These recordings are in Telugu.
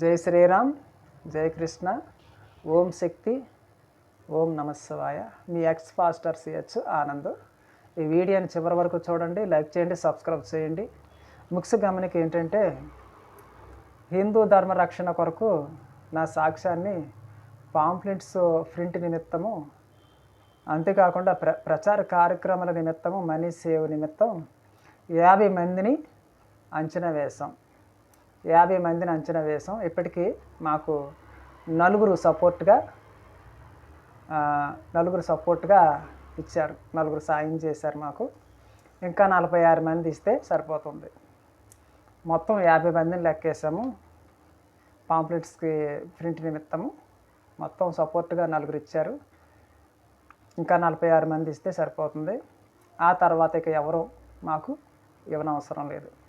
జై శ్రీరామ్ జై కృష్ణ ఓం శక్తి ఓం నమశివాయ మీ ఎక్స్ పాస్టర్ సిహెచ్ ఆనంద్. ఈ వీడియోని చివరి వరకు చూడండి లైక్ చేయండి సబ్స్క్రైబ్ చేయండి. ముఖ్య గమనిక ఏంటంటే హిందూ ధర్మ రక్షణ కొరకు నా సాక్ష్యాన్ని పాంప్లెంట్స్ ప్రింట్ నిమిత్తము అంతేకాకుండా ప్ర ప్రచార కార్యక్రమాల నిమిత్తము మనీ సేవ్ నిమిత్తం యాభై మందిని అంచనా వేశాం. యాభై మందిని అంచనా వేసాం. ఇప్పటికీ మాకు నలుగురు సపోర్ట్గా నలుగురు సపోర్ట్గా ఇచ్చారు. నలుగురు సాయం చేశారు మాకు. ఇంకా నలభై ఆరు మంది ఇస్తే సరిపోతుంది. మొత్తం యాభై మందిని లెక్కేసాము. పాంప్లెట్స్కి ప్రింట్ నిమిత్తము. మొత్తం సపోర్ట్గా నలుగురు ఇచ్చారు. ఇంకా నలభై ఆరు మంది ఇస్తే సరిపోతుంది. ఆ తర్వాత ఇక ఎవరు మాకు ఇవ్వనవసరం లేదు.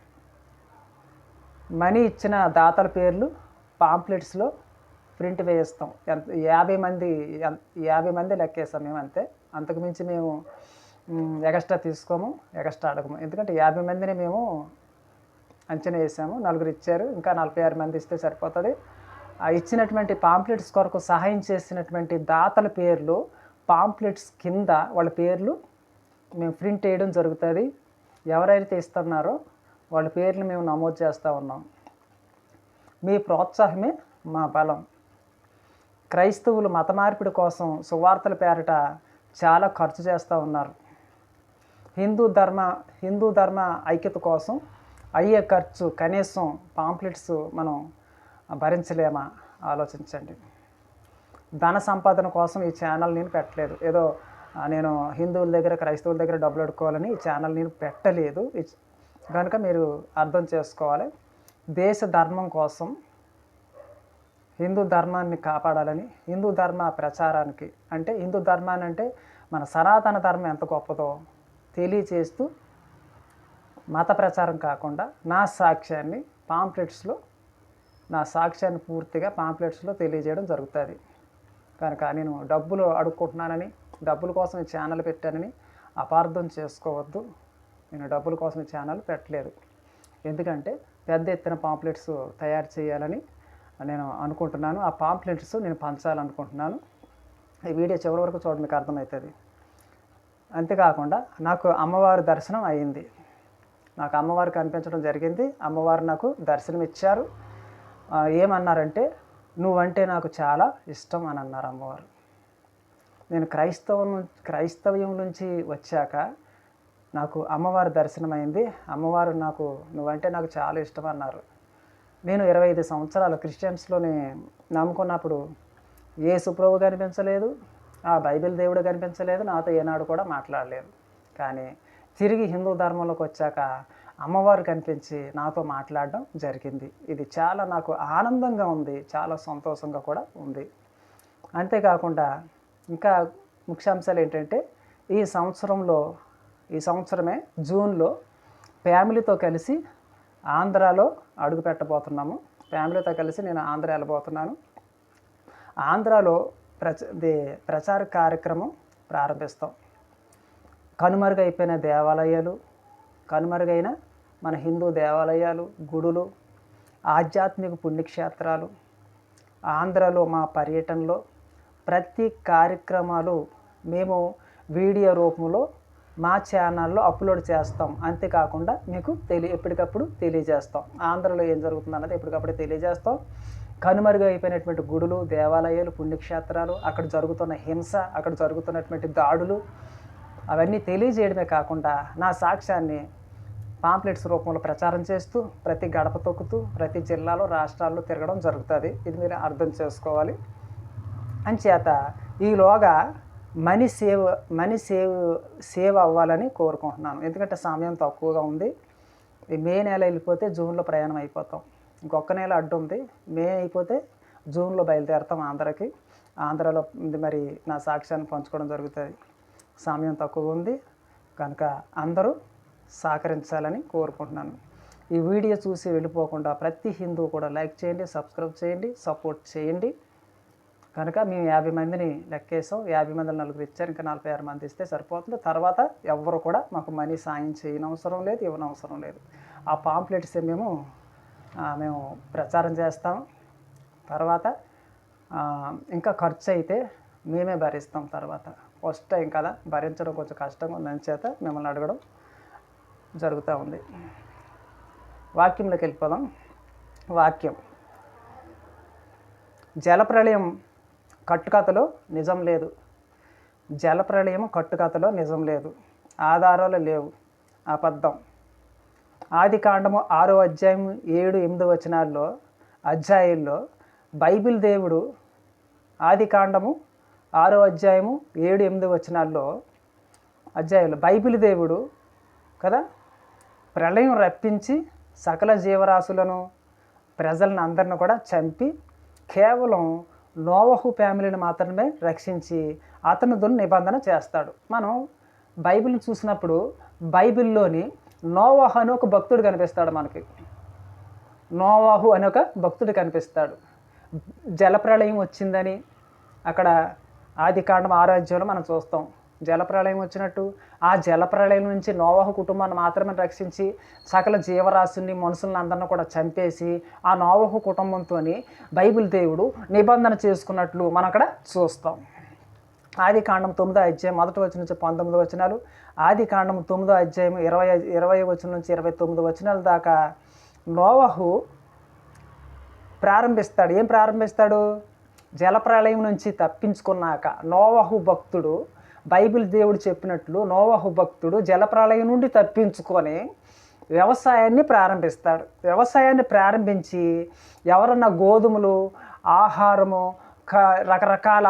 మనీ ఇచ్చిన దాతల పేర్లు పాంప్లెట్స్లో ప్రింట్ వేయిస్తాం. ఎంత యాభై మంది యాభై మంది లెక్కేస్తాం మేము అంతే. అంతకుమించి మేము ఎక్స్ట్రా ఎగస్ట్రా తీసుకోము ఎగస్ట్రా అడగము. ఎందుకంటే యాభై మందిని మేము అంచనా వేసాము. నలుగురు ఇచ్చారు. ఇంకా నలభై ఆరు మంది ఇస్తే సరిపోతుంది. ఆ ఇచ్చినటువంటి పాంప్లెట్స్ కొరకు సహాయం చేసినటువంటి దాతల పేర్లు పాంప్లెట్స్ కింద వాళ్ళ పేర్లు మేము ప్రింట్ వేయడం జరుగుతుంది. ఎవరైతే ఇస్తున్నారో వాళ్ళ పేర్లు మేము నమోదు చేస్తూ ఉన్నాం. మీ ప్రోత్సాహమే మా బలం. క్రైస్తవులు మత మార్పిడి కోసం సువార్తల పేరిట చాలా ఖర్చు చేస్తూ ఉన్నారు. హిందూ ధర్మ హిందూ ధర్మ ఐక్యత కోసం అయ్యే ఖర్చు కనీసం పాంప్లెట్స్ మనం భరించలేమా? ఆలోచించండి. ధన సంపాదన కోసం ఈ ఛానల్ నేను పెట్టలేదు. ఏదో నేను హిందువుల దగ్గర క్రైస్తవుల దగ్గర డబ్బులు అడుక్కోవాలని ఈ ఛానల్ నేను పెట్టలేదు. కనుక మీరు అర్థం చేసుకోవాలి. దేశ ధర్మం కోసం హిందూ ధర్మాన్ని కాపాడాలని హిందూ ధర్మ ప్రచారానికి అంటే హిందూ ధర్మాన్ని అంటే మన సనాతన ధర్మం ఎంత గొప్పదో తెలియచేస్తూ మత ప్రచారం కాకుండా నా సాక్ష్యాన్ని పాంప్లెట్స్లో నా సాక్ష్యాన్ని పూర్తిగా పాంప్లెట్స్లో తెలియజేయడం జరుగుతుంది. కనుక నేను డబ్బులు అడుక్కుంటున్నానని డబ్బుల కోసం ఛానల్ పెట్టానని అపార్థం చేసుకోవద్దు. నేను డబ్బుల కోసం ఛానల్ పెట్టలేదు. ఎందుకంటే పెద్ద ఎత్తున పాంప్లెట్స్ తయారు చేయాలని నేను అనుకుంటున్నాను. ఆ పాంప్లెట్స్ నేను పంచాలనుకుంటున్నాను. ఈ వీడియో చివరి వరకు చూడండి మీకు అర్థమవుతుంది. అంతేకాకుండా నాకు అమ్మవారి దర్శనం అయింది. నాకు అమ్మవారు కనిపించడం జరిగింది. అమ్మవారు నాకు దర్శనం ఇచ్చారు. ఏమన్నారంటే నువ్వంటే నాకు చాలా ఇష్టం అని అన్నారు అమ్మవారు. నేను క్రైస్తవం క్రైస్తవ్యం నుంచి వచ్చాక నాకు అమ్మవారి దర్శనం అయింది అమ్మవారు నాకు నువ్వంటే నాకు చాలా ఇష్టం అన్నారు నేను ఇరవై ఐదు సంవత్సరాలు క్రిస్టియన్స్లోని నమ్ముకున్నప్పుడు ఏ సుప్రభు కనిపించలేదు ఆ బైబిల్ దేవుడు కనిపించలేదు నాతో ఏనాడు కూడా మాట్లాడలేదు. కానీ తిరిగి హిందూ ధర్మంలోకి వచ్చాక అమ్మవారు కనిపించి నాతో మాట్లాడడం జరిగింది. ఇది చాలా నాకు ఆనందంగా ఉంది చాలా సంతోషంగా కూడా ఉంది. అంతేకాకుండా ఇంకా ముఖ్యాంశాలు ఏంటంటే ఈ సంవత్సరంలో ఈ సంవత్సరమే జూన్లో ఫ్యామిలీతో కలిసి ఆంధ్రాలో అడుగు పెట్టబోతున్నాము. ఫ్యామిలీతో కలిసి నేను ఆంధ్ర వెళ్ళబోతున్నాను. ఆంధ్రాలో ప్రచ ప్రచార కార్యక్రమం ప్రారంభిస్తాం. కనుమరుగైపోయిన దేవాలయాలు కనుమరుగైన మన హిందూ దేవాలయాలు గుడులు ఆధ్యాత్మిక పుణ్యక్షేత్రాలు ఆంధ్రలో మా పర్యటనలో ప్రతి కార్యక్రమాలు మేము వీడియో రూపంలో మా ఛానల్లో అప్లోడ్ చేస్తాం. అంతేకాకుండా మీకు తెలియ ఎప్పటికప్పుడు తెలియజేస్తాం. ఆంధ్రలో ఏం జరుగుతుంది అన్నది ఎప్పటికప్పుడు తెలియజేస్తాం. కనుమరుగు అయిపోయినటువంటి గుడులు దేవాలయాలు పుణ్యక్షేత్రాలు అక్కడ జరుగుతున్న హింస అక్కడ జరుగుతున్నటువంటి దాడులు అవన్నీ తెలియజేయడమే కాకుండా నా సాక్ష్యాన్ని పాంప్లెట్స్ రూపంలో ప్రచారం చేస్తూ ప్రతి గడప తొక్కుతూ ప్రతి జిల్లాలో రాష్ట్రాల్లో తిరగడం జరుగుతుంది. ఇది మీరు అర్థం చేసుకోవాలి. అంచేత ఈలోగా money save money save save అవ్వాలని కోరుకుంటున్నాను. ఎందుకంటే సమయం తక్కువగా ఉంది. మే నెల వెళ్ళిపోతే జూన్లో ప్రయాణం అయిపోతాం. ఇంకొక నెల అడ్డు ఉంది. మే అయిపోతే జూన్లో బయలుదేరుతాం ఆంధ్రకి. ఆంధ్రాలో మరి నా సాక్ష్యాన్ని పంచుకోవడం జరుగుతుంది. సమయం తక్కువ ఉంది. కనుక అందరూ సహకరించాలని కోరుకుంటున్నాను. ఈ వీడియో చూసి వెళ్ళిపోకుండా ప్రతి హిందూ కూడా లైక్ చేయండి సబ్స్క్రైబ్ చేయండి సపోర్ట్ చేయండి. కనుక మేము యాభై మందిని లెక్కేసాం. యాభై మందిని నలుగురు ఇచ్చారు. ఇంకా నలభై ఆరు మంది ఇస్తే సరిపోతుంది. తర్వాత ఎవ్వరు కూడా మాకు మనీ సాయం చేయనవసరం లేదు ఇవ్వనవసరం లేదు. ఆ పాంప్లెట్స్ మేము మేము ప్రచారం చేస్తాం. తర్వాత ఇంకా ఖర్చు అయితే మేమే భరిస్తాం తర్వాత. ఫస్ట్ టైం కదా భరించడం కొంచెం కష్టంగా ఉందని చేత మిమ్మల్ని అడగడం జరుగుతూ ఉంది. వాక్యంలోకి వెళ్ళిపోదాం. వాక్యం. జలప్రళయం కట్టుకథలో నిజం లేదు. జలప్రళయం కట్టుకథలో నిజం లేదు. ఆధారాలు లేవు. అబద్ధం. ఆది కాండము ఆరో అధ్యాయం ఏడు ఎనిమిది వచనాల్లో అధ్యాయుల్లో బైబిల్ దేవుడు ఆది కాండము ఆరో అధ్యాయము ఏడు ఎనిమిది వచనాల్లో అధ్యాయులు బైబిల్ దేవుడు కదా ప్రళయం రప్పించి సకల జీవరాశులను ప్రజలను అందరిని కూడా చంపి కేవలం నోవహు ఫ్యామిలీని మాత్రమే రక్షించి అతనితో నిబంధన చేస్తాడు. మనం బైబిల్ని చూసినప్పుడు బైబిల్లోని నోవాహు అని ఒక భక్తుడు కనిపిస్తాడు మనకి. నోవాహు అని ఒక భక్తుడు కనిపిస్తాడు. జలప్రళయం వచ్చిందని అక్కడ ఆది కాండం ఆరాధ్యంలో మనం చూస్తాం. జలప్రళయం వచ్చినట్టు ఆ జలప్రళయం నుంచి నోవాహు కుటుంబాన్ని మాత్రమే రక్షించి సకల జీవరాశుల్ని మనుషుల్ని అందరిని కూడా చంపేసి ఆ నోవాహు కుటుంబంతో బైబిల్ దేవుడు నిబంధన చేసుకున్నట్లు మనం అక్కడ చూస్తాం. ఆది కాండం తొమ్మిదో అధ్యాయం మొదటి వచ్చిన నుంచి పంతొమ్మిది వచనాలు ఆది కాండం తొమ్మిదో అధ్యాయం ఇరవై ఇరవై వచనం నుంచి ఇరవై తొమ్మిది వచనాల దాకా నోవహు ప్రారంభిస్తాడు. ఏం ప్రారంభిస్తాడు? జలప్రళయం నుంచి తప్పించుకున్నాక నోవహు భక్తుడు బైబిల్ దేవుడు చెప్పినట్లు నోవహు భక్తుడు జలప్రళయం నుండి తప్పించుకొని వ్యవసాయాన్ని ప్రారంభిస్తాడు. వ్యవసాయాన్ని ప్రారంభించి ఎవరన్నా గోధుమలు ఆహారము క రకరకాల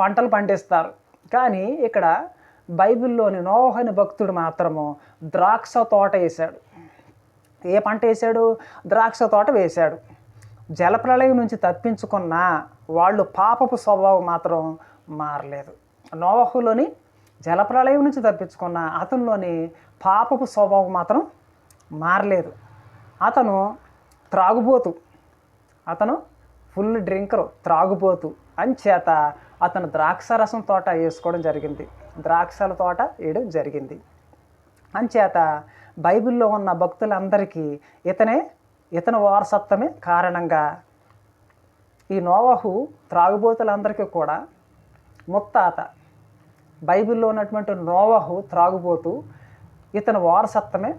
పంటలు పండిస్తారు. కానీ ఇక్కడ బైబిల్లోని నోవహని భక్తుడు మాత్రము ద్రాక్ష తోట వేశాడు. ఏ పంట వేశాడు? ద్రాక్ష తోట వేశాడు. జలప్రళయం నుంచి తప్పించుకున్న వాళ్ళు పాపపు స్వభావం మాత్రం మారలేదు. నోవహులోని జలప్రళయం నుంచి తప్పించుకున్న అతనిలోని పాపపు స్వభావం మాత్రం మారలేదు. అతను త్రాగుబోతు. అతను ఫుల్ డ్రింకరు త్రాగుబోతు అంచేత అతను ద్రాక్షరసం తోట వేసుకోవడం జరిగింది. ద్రాక్షల తోట వేయడం జరిగింది. అంచేత బైబిల్లో ఉన్న భక్తులందరికీ ఇతనే ఇతని వారసత్వమే కారణంగా ఈ నోవహు త్రాగుబోతులందరికీ కూడా ముత్తాత బైబిల్లో ఉన్నటువంటి నోవహు త్రాగుబోతు ఇతని వారసత్వమే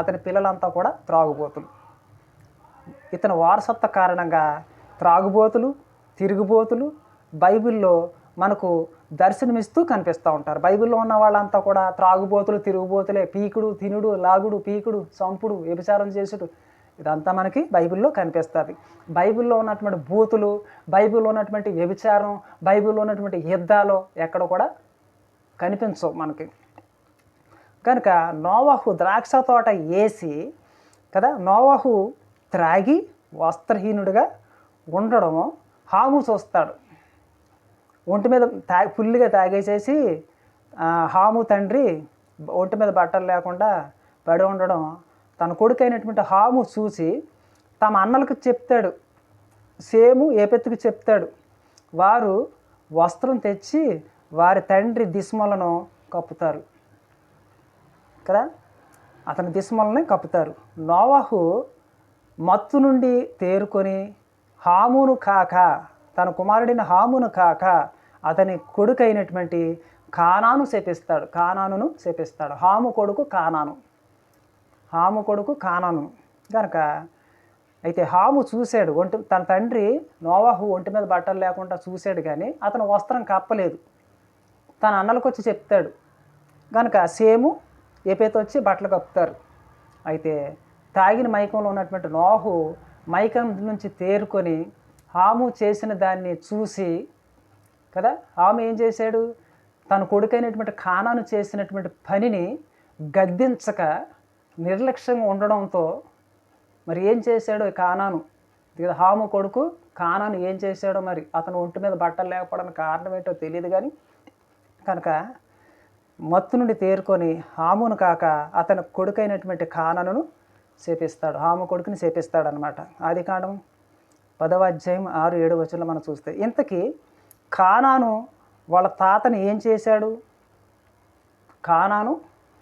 అతని పిల్లలంతా కూడా త్రాగుబోతులు. ఇతని వారసత్వ కారణంగా త్రాగుబోతులు తిరుగుబోతులు బైబిల్లో మనకు దర్శనమిస్తూ కనిపిస్తూ ఉంటారు. బైబిల్లో ఉన్న వాళ్ళంతా కూడా త్రాగుబోతులు తిరుగుబోతులే పీకుడు తినుడు లాగుడు పీకుడు సంపుడు వ్యభిచారం చేసుడు ఇదంతా మనకి బైబిల్లో కనిపిస్తుంది. బైబిల్లో ఉన్నటువంటి బూతులు బైబిల్లో ఉన్నటువంటి వ్యభిచారం బైబిల్లో ఉన్నటువంటి యుద్ధాలు ఎక్కడ కూడా కనిపించవు మనకి. కనుక నోవాహు ద్రాక్ష తోట వేసి కదా నోవాహు త్రాగి వస్త్రహీనుడిగా ఉండడము హాము చూస్తాడు. ఒంటి మీద తా ఫుల్గా తాగేసేసి హాము తండ్రి ఒంటి మీద బట్టలు లేకుండా పడి ఉండడం తన కొడుకైనటువంటి హాము చూసి తమ అన్నలకు చెప్తాడు. సేము ఏపెత్తుకు చెప్తాడు. వారు వస్త్రం తెచ్చి వారి తండ్రి దిస్మలను కప్పుతారు. కదా? అతని దిస్మలని కప్పుతారు. నోవాహు మత్తు నుండి తేరుకొని హామును కాక తన కుమారుడైన హామును కాక అతని కొడుకైనటువంటి కానాను శపిస్తాడు కానానును శపిస్తాడు హాము కొడుకు కానాను. హాము కొడుకు కానాను. కనుక అయితే హాము చూశాడు ఒంటి తన తండ్రి నోవాహు ఒంటి మీద బట్టలు లేకుండా చూశాడు కానీ అతను వస్త్రం కప్పలేదు. తన అన్నలకు వచ్చి చెప్తాడు. కనుక సేము ఏపేతో వచ్చి బట్టలు కప్పుతారు. అయితే తాగిన మైకంలో ఉన్నటువంటి నోహు మైకం నుంచి తేరుకొని హాము చేసిన దాన్ని చూసి కదా హాము ఏం చేశాడు? తన కొడుకైనటువంటి ఖానాను చేసినటువంటి పనిని గద్దించక నిర్లక్ష్యంగా ఉండడంతో మరి ఏం చేశాడు కానాను కదా హాము కొడుకు కానాను ఏం చేశాడో మరి? అతను ఒంటి మీద బట్టలు లేకపోవడానికి కారణం ఏంటో తెలియదు కానీ కనుక మత్తు నుండి తేరుకొని హామును కాక అతని కొడుకైనటువంటి కానను చేపిస్తాడు హాము కొడుకుని చేపిస్తాడు అనమాట ఆది కాండం పదవ అధ్యాయం ఆరు ఏడు వచ్చంలో మనం చూస్తే ఇంతకీ కానాను వాళ్ళ తాతని ఏం చేశాడు? కానాను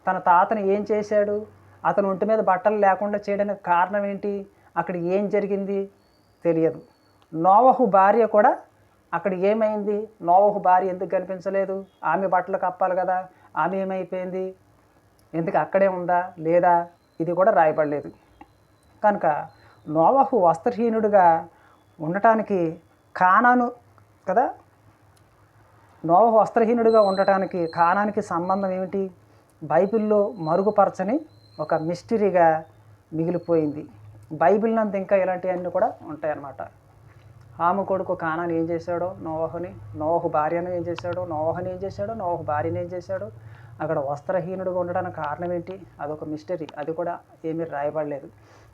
తన తాతని ఏం చేశాడు? అతను ఒంటి మీద బట్టలు లేకుండా చేయడానికి కారణం ఏంటి? అక్కడ ఏం జరిగింది? తెలియదు. నోవహు భార్య కూడా అక్కడ ఏమైంది? నోవహు భార్య ఎందుకు కనిపించలేదు? ఆమె బట్టలు కప్పాలి కదా ఆమె ఏమైపోయింది? ఎందుకు అక్కడే ఉందా లేదా? ఇది కూడా రాయబడలేదు. కనుక నోవహు వస్త్రహీనుడిగా ఉండటానికి కానాను కదా? నోవహు వస్త్రహీనుడిగా ఉండటానికి కానానికి సంబంధం ఏమిటి? బైబిల్లో మరుగుపరచని ఒక మిస్టరీగా మిగిలిపోయింది. బైబిల్ నందు ఇంకా ఇలాంటివన్నీ కూడా ఉంటాయన్నమాట. హాము కొడుకు కానాన్ని ఏం చేశాడో? నోవహుని నోహు భార్యను ఏం చేశాడో? నోవహుని ఏం చేశాడో? నోహు భార్యను ఏం చేశాడో? అక్కడ వస్త్రహీనుడుగా ఉండడానికి కారణం ఏంటి? అదొక మిస్టరీ. అది కూడా ఏమీ రాయబడలేదు.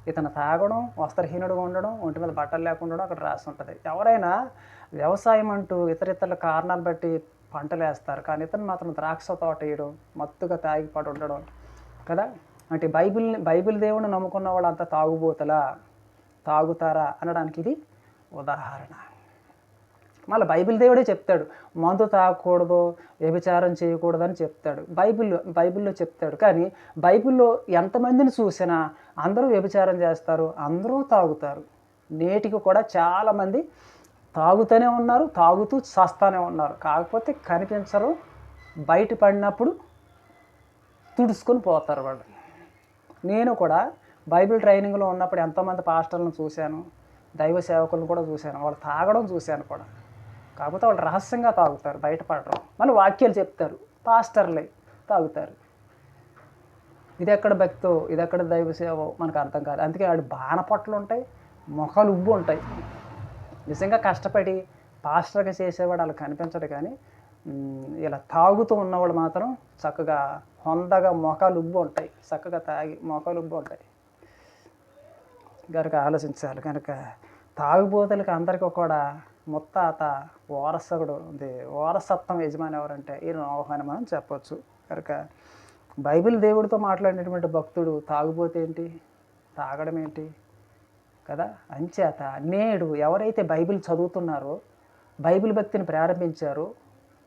ఇతను తాగడం వస్త్రహీనుడుగా ఉండడం ఒంటి మీద బట్టలు లేకుండా ఉండడం అక్కడ రాసి ఉంటుంది. ఎవరైనా వ్యవసాయం అంటూ ఇతరితరుల కారణాలు బట్టి పంటలు వేస్తారు. కానీ ఇతను మాత్రం ద్రాక్ష తోట వేయడం మత్తుగా తాగి పడి ఉండడం కదా? అంటే బైబిల్ని బైబిల్ దేవుని నమ్ముకున్న వాళ్ళు అంతా తాగుబోతలా? తాగుతారా? అనడానికి ఇది ఉదాహరణ. మళ్ళీ బైబిల్ దేవుడే చెప్తాడు మందు తాగకూడదు వ్యభిచారం చేయకూడదు అని చెప్తాడు. బైబిల్లో బైబిల్లో చెప్తాడు. కానీ బైబిల్లో ఎంతమందిని చూసినా అందరూ వ్యభిచారం చేస్తారు అందరూ తాగుతారు. నేటికి కూడా చాలామంది తాగుతూనే ఉన్నారు తాగుతూ చస్తానే ఉన్నారు. కాకపోతే కనిపించరు బయట పడినప్పుడు తుడుచుకొని పోతారు వాళ్ళు. నేను కూడా బైబిల్ ట్రైనింగ్లో ఉన్నప్పుడు ఎంతోమంది పాస్టర్లను చూశాను. దైవ సేవకులను కూడా చూశాను. వాళ్ళు తాగడం చూశాను కూడా. కాకపోతే వాళ్ళు రహస్యంగా తాగుతారు బయటపడడం మళ్ళీ వాక్యాలు చెప్తారు పాస్టర్లే తాగుతారు. ఇది ఎక్కడ భక్తో ఇది ఎక్కడ దైవ సేవ మనకు అర్థం కాదు. అందుకే వాడు బాణపట్లు ఉంటాయి మొఖాలు ఉబ్బు ఉంటాయి. నిజంగా కష్టపడి పాస్టర్గా చేసేవాడు అలా కనిపించడు కానీ ఇలా తాగుతూ ఉన్నవాడు మాత్రం చక్కగా హొందగా మొఖాలు ఉబ్బు ఉంటాయి. చక్కగా తాగి మొఖాలు ఉబ్బు ఉంటాయి. గనక ఆలోచించాలి. కనుక తాగుబోతులకి అందరికీ కూడా ముత్తాత వారసకుడు ఉంది వారసత్వం యజమాని ఎవరంటే ఈయన ఆహ్వానం మనం చెప్పొచ్చు. కనుక బైబిల్ దేవుడితో మాట్లాడినటువంటి భక్తుడు తాగుబోతే ఏంటి? తాగడం ఏంటి? కదా? అంచేత నేడు ఎవరైతే బైబిల్ చదువుతున్నారో బైబిల్ భక్తిని ప్రారంభించారో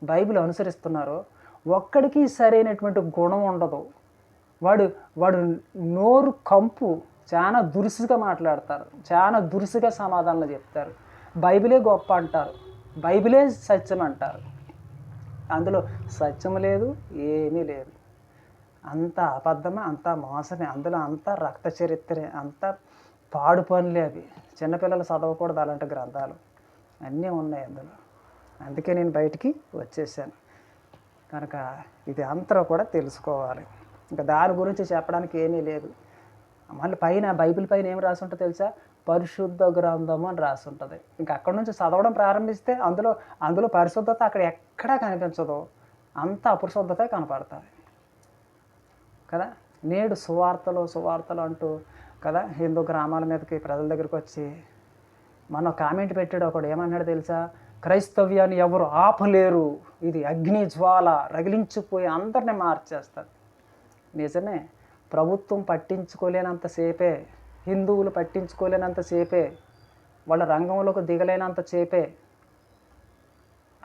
బైబిల్ అనుసరిస్తున్నారో ఒక్కడికి సరైనటువంటి గుణం ఉండదు. వాడు వాడు నోరు కంపు చాలా దురుసుగా మాట్లాడతారు. చాలా దురుసుగా సమాధానాలు చెప్తారు. బైబిలే గొప్ప అంటారు. బైబిలే సత్యం అంటారు. అందులో సత్యం లేదు ఏమీ లేదు. అంత అబద్ధమే అంత మోసమే అందులో అంత రక్త చరిత్రే అంత పాడు పనులే అవి. చిన్నపిల్లలు చదవకూడదు అలాంటి గ్రంథాలు. అన్నీ ఉన్నాయి అందులో. అందుకే నేను బయటికి వచ్చేసాను. కనుక ఇది అంతా కూడా తెలుసుకోవాలి. ఇంకా దాని గురించి చెప్పడానికి ఏమీ లేదు. మళ్ళీ పైన బైబిల్ పైన ఏం రాసి ఉంటుంది తెలుసా? పరిశుద్ధ గ్రంథము అని రాసి ఉంటుంది ఇంకా అక్కడ నుంచి చదవడం ప్రారంభిస్తే అందులో అందులో పరిశుద్ధత అక్కడ ఎక్కడా కనిపించదు. అంత అపరిశుద్ధత కనపడుతుంది. కదా? నేడు సువార్తలు సువార్తలు అంటూ కదా? హిందూ గ్రామాల మీదకి ప్రజల దగ్గరికి వచ్చి మన కామెంట్ పెట్టాడు ఒకడు. ఏమన్నాడు తెలుసా? క్రైస్తవ్యాన్ని ఎవరు ఆపలేరు. ఇది అగ్ని జ్వాల రగిలించిపోయి అందరిని మార్చేస్తారు నిజమే? ప్రభుత్వం పట్టించుకోలేనంతసేపే హిందువులు పట్టించుకోలేనంతసేపే వాళ్ళ రంగంలోకి దిగలేనంత సేపే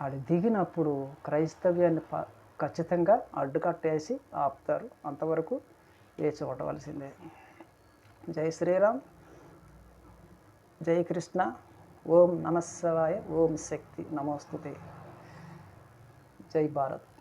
ఆడు దిగినప్పుడు క్రైస్తవ్యాన్ని ప ఖచ్చితంగా అడ్డుకట్టేసి ఆపుతారు. అంతవరకు వేచి ఉండవలసిందే జై శ్రీరామ్. జై కృష్ణ. ఓం నమస్వాయ ఓం శక్తి. నమోస్తుతే. జై భారత్.